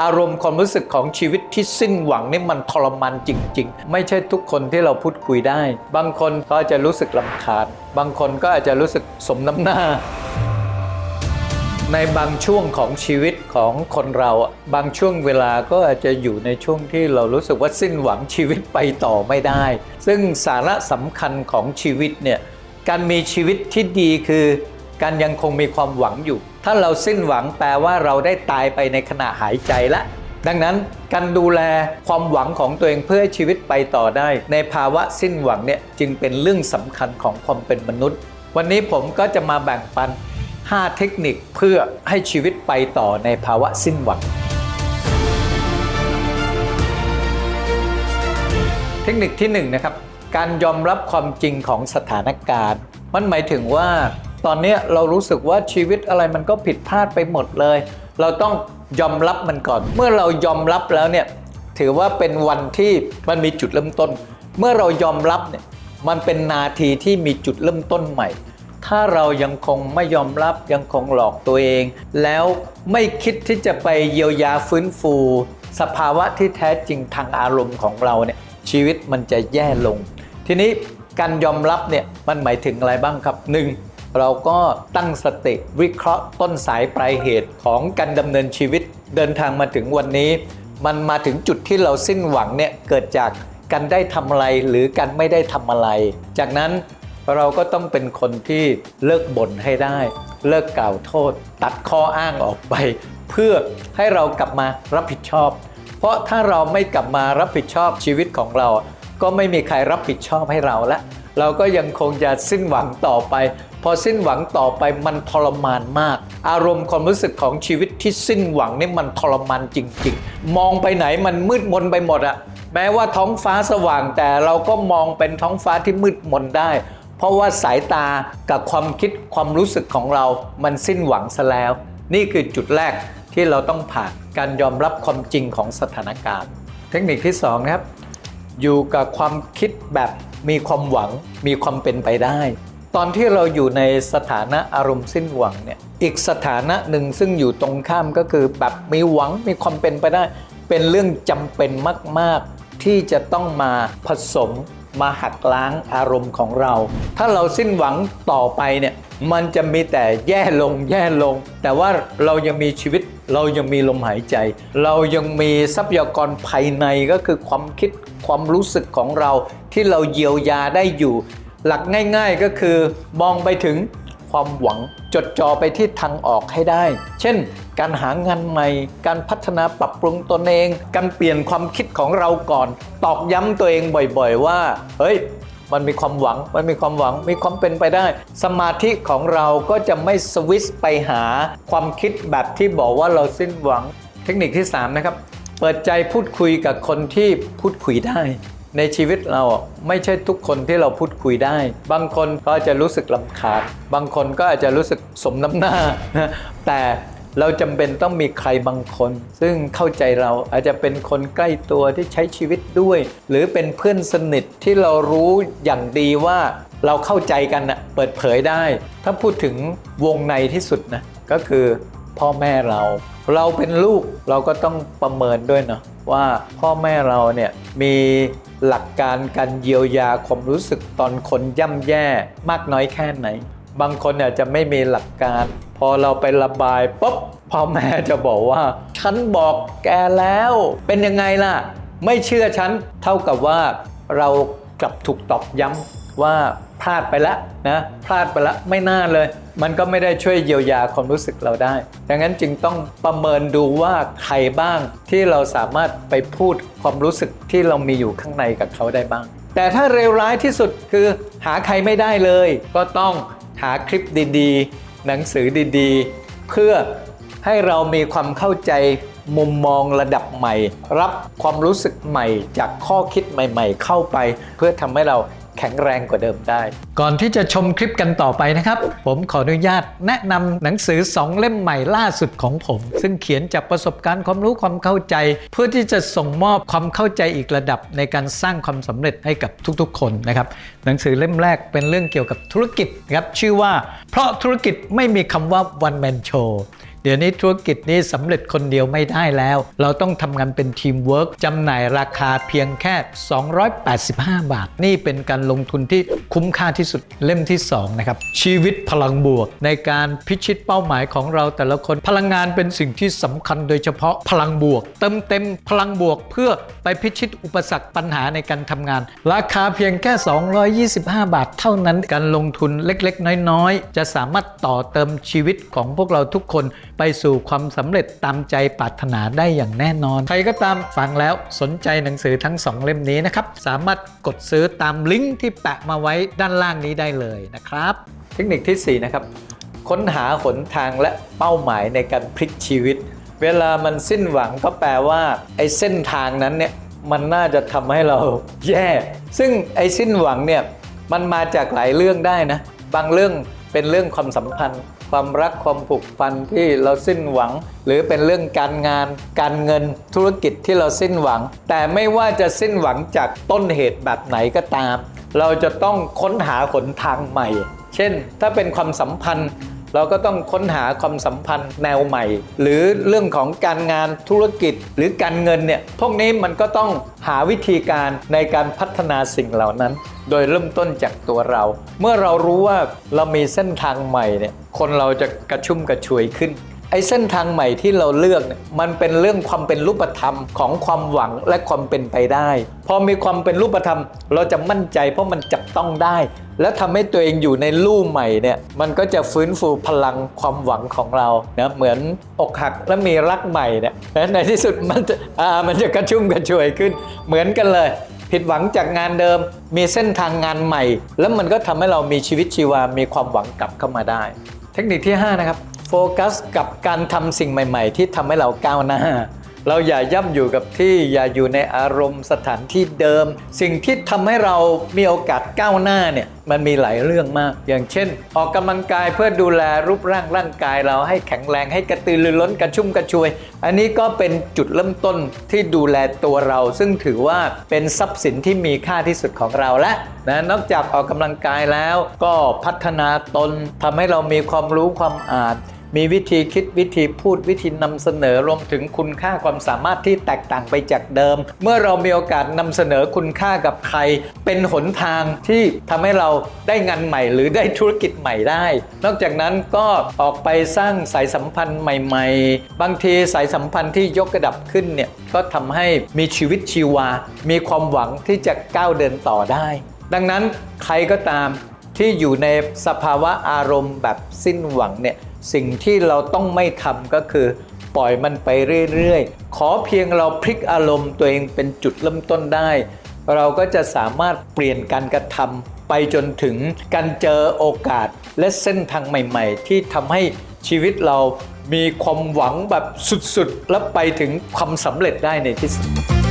อารมณ์ความรู้สึกของชีวิตที่สิ้นหวังนี่มันทรมานจริง ๆ ไม่ใช่ทุกคนที่เราพูดคุยได้ บางคนก็จะรู้สึกลำคาญ บางคนก็อาจจะรู้สึกสมน้ำหน้า ในบางช่วงของชีวิตของคนเราอะบางช่วงเวลาก็อาจจะอยู่ในช่วงที่เรารู้สึกว่าสิ้นหวังชีวิตไปต่อไม่ได้ ซึ่งสาระสำคัญของชีวิตเนี่ยการมีชีวิตที่ดีคือ การยังคงมีความหวังอยู่ ถ้าเราสิ้นหวังแปลว่าเราได้ตายไปในขณะหายใจละดังนั้นการดูแลความหวังของตัวเองเพื่อให้ชีวิตไปต่อได้ ในภาวะสิ้นหวังเนี่ยจึงเป็นเรื่องสำคัญของความเป็นมนุษย์ วันนี้ผมก็จะมาแบ่งปัน 5 เทคนิคเพื่อให้ชีวิตไปต่อในภาวะสิ้นหวัง เทคนิคที่1นงนะครับการยอมรับความจริงของสถานการณ์ มันหมายถึงว่า ตอนนี้เรารู้สึกว่าชีวิตอะไรมันก็ผิดพลาดไปหมดเลย เราต้องยอมรับมันก่อน เมื่อเรายอมรับแล้วเนี่ยถือว่าเป็นวันที่มันมีจุดเริ่มต้น เมื่อเรายอมรับเนี่ยมันเป็นนาทีที่มีจุดเริ่มต้นใหม่ ถ้าเรายังคงไม่ยอมรับยังคงหลอกตัวเอง แล้วไม่คิดที่จะไปเยียวยาฟื้นฟู สภาวะที่แท้จริงทางอารมณ์ของเราเนี่ยชีวิตมันจะแย่ลง ทีนี้การยอมรับเนี่ยมันหมายถึงอะไรบ้างครับ 1. เราก็ตั้งสติวิเคราะห์ต้นสายปลายเหตุของการดำเนินชีวิตเดินทางมาถึงวันนี้ มันมาถึงจุดที่เราสิ้นหวังเนี่ยเกิดจากการได้ทำอะไรหรือการไม่ได้ทำอะไร จากนั้นเราก็ต้องเป็นคนที่เลิกบ่นให้ได้ เลิกกล่าวโทษ ตัดข้ออ้างออกไป เพื่อให้เรากลับมารับผิดชอบ เพราะถ้าเราไม่กลับมารับผิดชอบชีวิตของเรา ก็ไม่มีใครรับผิดชอบให้เราละ เราก็ยังคงจะสิ้นหวังต่อไป พอสิ้นหวังต่อไปมันทรมานมาก อารมณ์ความรู้สึกของชีวิตที่สิ้นหวังนี่มันทรมานจริง ๆ มองไปไหนมันมืดมนไปหมดอะแม้ว่าท้องฟ้าสว่างแต่เราก็มองเป็นท้องฟ้าที่มืดมนได้ เพราะว่าสายตากับความคิดความรู้สึกของเรา มันสิ้นหวังซะแล้ว นี่คือจุดแรกที่เราต้องผ่านการยอมรับความจริงของสถานการณ์ เทคนิคที่สองนะครับ อยู่กับความคิดแบบมีความหวังมีความเป็นไปได้ ตอนที่เราอยู่ในสถานะอารมณ์สิ้นหวังเนี่ยอีกสถานะหนึ่งซึ่งอยู่ตรงข้ามก็คือแบบมีหวังมีความเป็นไปได้ เป็นเรื่องจำเป็นมาก ๆ ที่จะต้องมาผสม มาหักล้างอารมณ์ของเรา ถ้าเราสิ้นหวังต่อไปเนี่ยมันจะมีแต่แย่ลงแย่ลง แต่ว่าเรายังมีชีวิต เรายังมีลมหายใจ เรายังมีทรัพยากรภายในก็คือความคิดความรู้สึกของเราที่เราเยียวยาได้อยู่ หลักง่าย ๆก็คือมองไปถึง ความหวัง จดจ่อไปที่ทางออกให้ได้ เช่น การหางานใหม่ การพัฒนาปรับปรุงตนเอง การเปลี่ยนความคิดของเราก่อน ตอกย้ำตัวเองบ่อยๆ ว่า เฮ้ยมันมีความหวัง มันมีความหวัง มีความเป็นไปได้ สมาธิของเราก็จะไม่สวิสไปหาความคิดแบบที่บอกว่าเราสิ้นหวัง เทคนิคที่ 3 นะครับ เปิดใจพูดคุยกับคนที่พูดคุยได้ ในชีวิตเราไม่ใช่ทุกคนที่เราพูดคุยได้ บางคนก็จะรู้สึกลำคาญบางคนก็อาจจะรู้สึกสมน้ำหน้านะแต่เราจำเป็นต้องมีใครบางคน ซึ่งเข้าใจเราอาจจะเป็นคนใกล้ตัวที่ใช้ชีวิตด้วย หรือเป็นเพื่อนสนิทที่เรารู้อย่างดีว่าเราเข้าใจกันนะเปิดเผยได้ ถ้าพูดถึงวงในที่สุดนะก็คือ พ่อแม่เรา เราเป็นลูกเราก็ต้องประเมินด้วยเนาะว่าพ่อแม่เราเนี่ยมีหลักการการเยียวยาความรู้สึกตอนคนย่ำแย่มากน้อยแค่ไหน บางคนอาจจะไม่มีหลักการ พอเราไประบายปุ๊บพ่อแม่จะบอกว่า ฉันบอกแกแล้ว เป็นยังไงล่ะ ไม่เชื่อฉันเท่ากับว่าเรากลับถูกตอกย้ำว่า พลาดไปแล้วนะพลาดไปแล้วไม่น่าเลย มันก็ไม่ได้ช่วยเยียวยาความรู้สึกเราได้ ดังนั้นจึงต้องประเมินดูว่าใครบ้างที่เราสามารถไปพูดความรู้สึกที่เรามีอยู่ข้างในกับเขาได้บ้าง แต่ถ้าเลวร้ายที่สุดคือหาใครไม่ได้เลย ก็ต้องหาคลิปดีๆ หนังสือดีๆ เพื่อให้เรามีความเข้าใจมุมมองระดับใหม่ รับความรู้สึกใหม่จากข้อคิดใหม่ ๆ เข้าไป เพื่อทำให้เรา แข็งแรงกว่าเดิมได้ ก่อนที่จะชมคลิปกันต่อไปนะครับ ผมขออนุญาตแนะนำหนังสือ 2 เล่มใหม่ล่าสุดของผม ซึ่งเขียนจากประสบการณ์ความรู้ความเข้าใจ เพื่อที่จะส่งมอบความเข้าใจอีกระดับในการสร้างความสำเร็จให้กับทุกๆ คนนะครับหนังสือเล่มแรกเป็นเรื่องเกี่ยวกับธุรกิจนะครับชื่อว่า เพราะธุรกิจไม่มีคำว่า one man show เดี๋ยวนี้ธุรกิจนี้สำเร็จคนเดียวไม่ได้แล้ว เราต้องทำงานเป็นทีมเวิร์กจำหน่ายราคาเพียงแค่ 285 บาท นี่เป็นการลงทุนที่คุ้มค่าที่สุดเล่มที่2นะครับชีวิตพลังบวก ในการพิชิตเป้าหมายของเราแต่ละคนพลังงานเป็นสิ่งที่สำคัญโดยเฉพาะพลังบวก เติมเต็มพลังบวกเพื่อไปพิชิตอุปสรรคปัญหาในการทำงาน ราคาเพียงแค่ 225 บาท เท่านั้นการลงทุนเล็กๆ น้อยๆ จะสามารถต่อเติมชีวิตของพวกเราทุกคนไปสู่ความสำเร็จตามใจปรารถนาได้อย่างแน่นอน ใครก็ตามฟังแล้วสนใจหนังสือทั้ง 2 เล่มนี้นะครับ สามารถกดซื้อตามลิงก์ที่แปะมาไว้ด้านล่างนี้ได้เลยนะครับ เทคนิคทีสี่ 4 นะครับ ค้นหาหนทางและเป้าหมายในการพลิกชีวิต เวลามันสิ้นหวังก็แปลว่าไอ้เส้นทางนั้นเนี่ยมันน่าจะทำให้เราแย่ ซึ่งไอ้สิ้นหวังเนี่ยมันมาจากหลายเรื่องได้นะ บางเรื่อง เป็นเรื่องความสัมพันธ์ ความรักความผูกพันที่เราสิ้นหวัง หรือเป็นเรื่องการงาน การเงินธุรกิจที่เราสิ้นหวัง แต่ไม่ว่าจะสิ้นหวังจากต้นเหตุแบบไหนก็ตาม เราจะต้องค้นหาหนทางใหม่ เช่น ถ้าเป็นความสัมพันธ์ เราก็ต้องค้นหาความสัมพันธ์แนวใหม่ หรือเรื่องของการงานธุรกิจหรือการเงินเนี่ยพวกนี้มันก็ต้องหาวิธีการในการพัฒนาสิ่งเหล่านั้น โดยเริ่มต้นจากตัวเรา เมื่อเรารู้ว่าเรามีเส้นทางใหม่เนี่ยคนเราจะกระชุ่มกระชวยขึ้น ไอ้เส้นทางใหม่ที่เราเลือกเนี่ยมันเป็นเรื่องความเป็นรูปธรรมของความหวังและความเป็นไปได้ พอมีความเป็นรูปธรรม เราจะมั่นใจเพราะมันจับต้องได้ และทำให้ตัวเองอยู่ในลู่ใหม่เนี่ยมันก็จะฟื้นฟูพลังความหวังของเรานะเหมือนอกหักแล้วมีรักใหม่เนี่ยในที่สุดมันจะอ่ามันจะกระชุ่มกระชวยขึ้น เหมือนกันเลยผิดหวังจากงานเดิม มีเส้นทางงานใหม่ แล้วมันก็ทำให้เรามีชีวิตชีวา มีความหวังกลับเข้ามาได้ เทคนิคที่ 5 นะครับ ฟกัสกับการทำสิ่งใหม่ๆ ที่ทำให้เราก้าวหน้า เราอย่าย่ำอยู่กับที่อย่าอยู่ในอารมณ์สถานที่เดิม สิ่งที่ทำให้เรามีโอกาสก้าวหน้าเนี่ยมันมีหลายเรื่องมาก อย่างเช่น ออกกำลังกายเพื่อดูแลรูปร่างร่างกายเราให้แข็งแรงให้กระตือรือร้นกระชุ่มกระชวย อันนี้ก็เป็นจุดเริ่มต้นที่ดูแลตัวเรา ซึ่งถือว่าเป็นทรัพย์สินที่มีค่าที่สุดของเราและนะนอกจากออกกำลังกายแล้ว ก็พัฒนาตนทำให้เรามีความรู้ความอ่าน มีวิธีคิดวิธีพูดวิธีนำเสนอรวมถึงคุณค่าความสามารถที่แตกต่างไปจากเดิม เมื่อเรามีโอกาสนำเสนอคุณค่ากับใคร เป็นหนทางที่ทำให้เราได้งานใหม่หรือได้ธุรกิจใหม่ได้ นอกจากนั้นก็ออกไปสร้างสายสัมพันธ์ใหม่ ๆ บางทีสายสัมพันธ์ที่ยกระดับขึ้นเนี่ยก็ทำให้มีชีวิตชีวา มีความหวังที่จะก้าวเดินต่อได้ ดังนั้นใครก็ตามที่อยู่ในสภาวะอารมณ์แบบสิ้นหวังเนี่ย สิ่งที่เราต้องไม่ทำก็คือ ปล่อยมันไปเรื่อยๆ ขอเพียงเราพลิกอารมณ์ตัวเองเป็นจุดเริ่มต้นได้ เราก็จะสามารถเปลี่ยนการกระทำไปจนถึงการเจอโอกาสและเส้นทางใหม่ ๆ ที่ทำให้ชีวิตเรามีความหวังแบบสุดๆ และไปถึงความสำเร็จได้ในที่สุด